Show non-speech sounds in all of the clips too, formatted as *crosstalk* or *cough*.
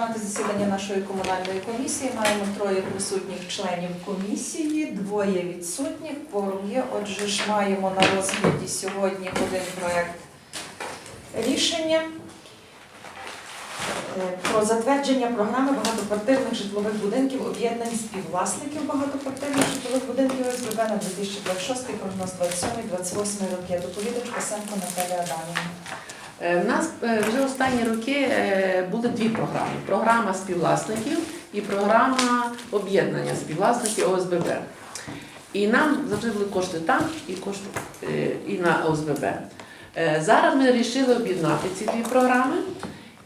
розпочинати засідання нашої комунальної комісії. Маємо троє присутніх членів комісії, двоє відсутніх. Кворум є. Отже ж маємо на розгляді сьогодні один проект рішення е, про затвердження програми багатоквартирних житлових будинків об'єднань співвласників багатоквартирних житлових будинків СББ на 2026 прогноз 27-28 роки. Доповідач Косенко Наталія Адамівна. Е, В нас е, вже останні роки е, були дві програми: програма співвласників і програма об'єднання співвласників ОСББ. І нам завжди були кошти там і кошти і на ОСББ. Зараз ми вирішили об'єднати ці дві програми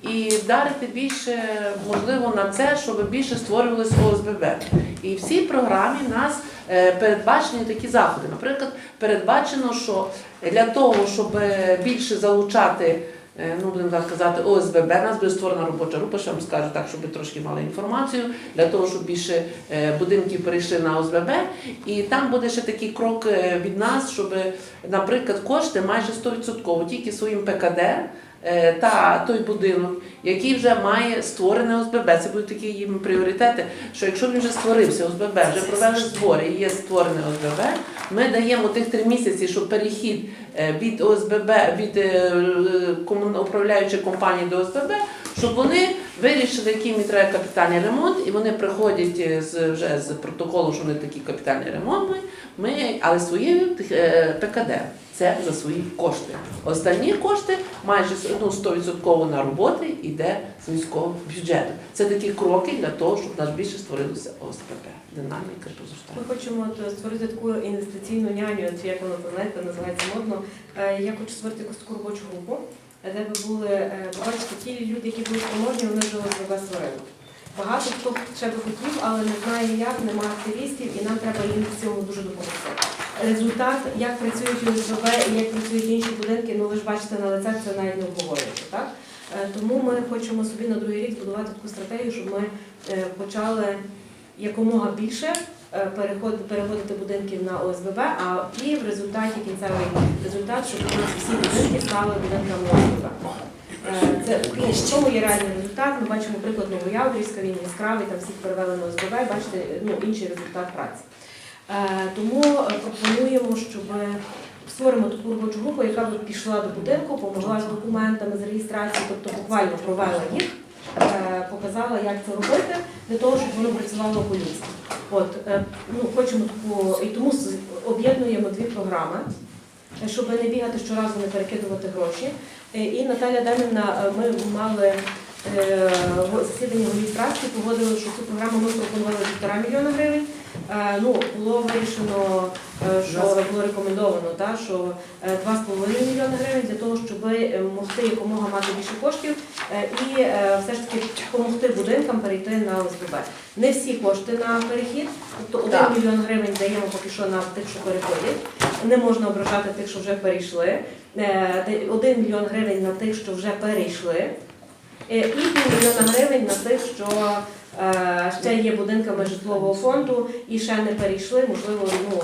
і вдарити більше, можливо, на це, щоб більше створювалися ОСББ. І в цій програмі нас передбачені такі заходи. Наприклад, передбачено, що для того, щоб е, більше залучати, е, ну будемо так казати, ОСББ, нас буде створена робоча група, що вам скажу так, щоб трошки мали інформацію, для того, щоб більше е, будинків перейшли на ОСББ. І там буде ще такий крок е, від нас, щоб, наприклад, кошти майже 100% тільки своїм ПКД. Е, Та той будинок, який вже має створене ОСББ, це будуть такі їм пріоритети. Що якщо він вже створився ОСББ, вже провели збори і є створене ОСББ, ми даємо тих три місяці, щоб перехід е, від ОСББ, від е, управляючої компанії до ОСББ, щоб вони вирішили, який треба капітальний ремонт, і вони приходять з вже з протоколу, що вони такий капітальний ремонт, ми, але своєю ПКД. Це за свої кошти. Останні кошти майже ну, 100% на роботи йде з міського бюджету. Це такі кроки для того, щоб нас більше створилося ОСПП. Динаміка позаштатна. Ми хочемо створити таку інвестиційну няню, чи як воно знаєте, називається модно. Е, Я хочу створити таку робочу групу, де би були е, бачите, ті люди, які були спроможні, вони вже ОСББ створили. Багато хто ще би хотів, але не знає як, немає активістів, і нам треба їм в цьому дуже допомогти. Результат, як працюють ОСББ і як працюють інші будинки, ну ви ж бачите на лице, це навіть не обговорюється, так? Е, Тому ми хочемо собі на другий рік збудувати таку стратегію, щоб ми е, почали якомога більше е, переводити будинків на ОСББ, а і в результаті кінцевий результат, щоб у нас всі будинки стали будинками ОСББ. Це ну, в чому є реальний результат. Ми бачимо приклад Новояврівська, він яскравий, там всіх перевели на ОСББ, бачите, ну, інший результат праці. Е, Тому е, пропонуємо, щоб створимо таку робочу групу, яка б пішла до будинку, допомогла з документами, з реєстрацією, тобто буквально провела їх, е, показала, як це робити, для того, щоб воно працювало по-людськи. От, е, ну, хочемо таку, і тому об'єднуємо дві програми, щоб не бігати щоразу, не перекидувати гроші. І Наталя Демівна, ми мали засідання голів фракції, погодили, що цю програму ми пропонували півтора мільйона гривень. Е, Ну, було вирішено, е, що було рекомендовано, та, що е, 2,5 мільйони гривень для того, щоб е, могти якомога мати більше коштів е, і е, все ж таки допомогти будинкам перейти на ОСББ. Не всі кошти на перехід, тобто 1 Так. мільйон гривень даємо поки що на тих, що переходять. Не можна ображати тих, що вже перейшли. Е, 1 мільйон гривень на тих, що вже перейшли. Е, І півмільйона гривень на тих, що е, ще є будинками житлового фонду і ще не перейшли. Можливо, ну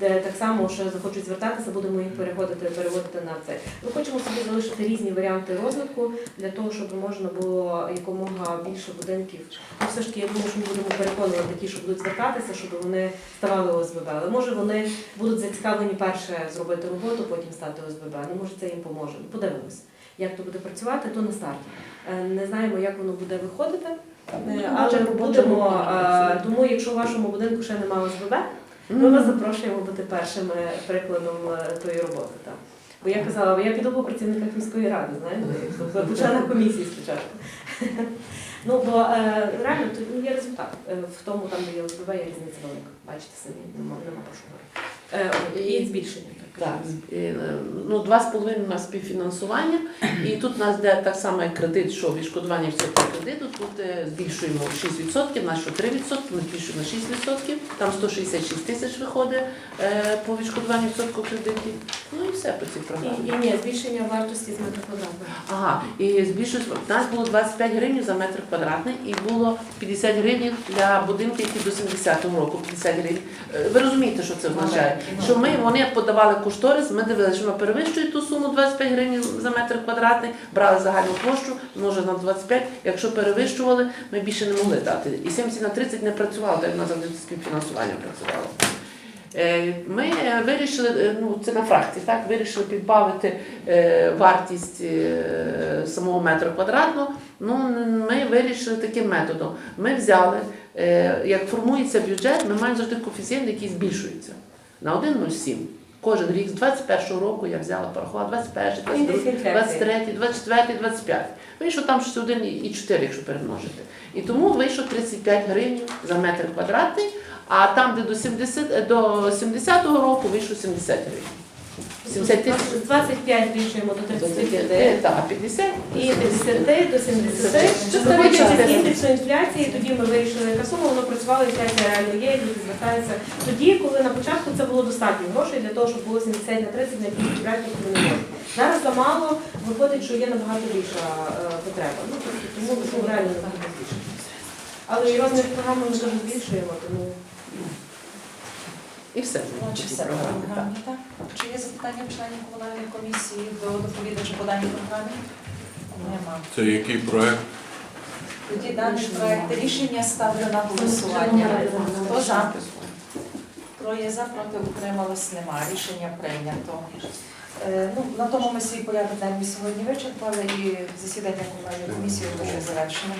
так само ще захочуть звертатися, будемо їх переходити, переводити на це. Ми хочемо собі залишити різні варіанти розвитку для того, щоб можна було якомога більше будинків. Ну, все ж таки, я думаю, що ми будемо переконувати ті, що будуть звертатися, щоб вони ставали ОСББ. Але може вони будуть зацікавлені перше зробити роботу, потім стати ОСББ. Ну може це їм поможе. Подивимось, як то буде працювати, то на старті. Е, Не знаємо, як воно буде виходити. Е, Але будемо, е, тому якщо в вашому будинку ще немає ОСББ, ми вас запрошуємо бути першим прикладом тої роботи. Так. Бо я казала, я піду по працівниках міської ради, знаєте, тобто *laughs* по членах комісії спочатку. *laughs* Ну, бо е, реально то ну, є результат. В тому, там, де є ОСББ, є різниця велика. Бачите самі, нема, нема про що говорити. Е, І збільшення. Так, з- е, ну, 2,5 у нас співфінансування, і тут у нас йде так само як кредит, що відшкодування відсотків кредиту, тут е, збільшуємо 6%, на що 3%, ми збільшуємо на 6%, там 166 тисяч виходить по відшкодуванню відсотку кредитів. Ну і все по цій програмі. і ні, збільшення вартості з метра квадратного. Ага, і збільшується. У нас було 25 гривень за метр квадратний і було 50 гривень для будинків, які до 70-го року 50 гривень. Ви розумієте, що це означає? Що ми вони подавали кошторис, ми дивилися, що вона перевищує ту суму 25 гривень за метр квадратний, брали загальну площу, множили на 25. Якщо перевищували, ми більше не могли дати. І 70 на 30 не працювало, так як у нас завжди співфінансування працювало. Е, Ми вирішили, е, ну це на фракції, так, вирішили підбавити е, вартість самого метра квадратного. Ну, ми вирішили таким методом. Ми взяли, як формується бюджет, ми маємо завжди коефіцієнт, який збільшується на 1,07. Кожен рік з 21-го року я взяла, порахувала 21, 22, 23, 24, 25. Вийшло там щось 1,4, якщо перемножити. І тому вийшло 35 гривень за метр квадратний, а там, де до 70, до 70-го року, вийшло 70 гривень. 70 тисяч. 25 збільшуємо до 35. Так, 50. І 50 до 70. Що Виходячи ставиться? з індексу інфляції, тоді ми вирішили, яка сума, воно працювало, інфляція реально є, люди звертаються. Тоді, коли на початку це було достатньо грошей для того, щоб було 70 на 30, на які чекають, ніхто не може. Зараз замало, виходить, що є набагато більша е, потреба. Ну, тобто, тому реально набагато більше. Але і розмір програми ми теж збільшуємо, тому І все. Програмі, так? Чи є запитання членів комунальної комісії до доповідача по даній програмі? Нема. Це який проект? Тоді даний проект рішення ставлю на голосування. Хто за? Троє за, проти утрималось нема. Рішення прийнято. Е, Ну, на тому ми свій порядок денний сьогодні вичерпали і засідання комунальної комісії вже завершено.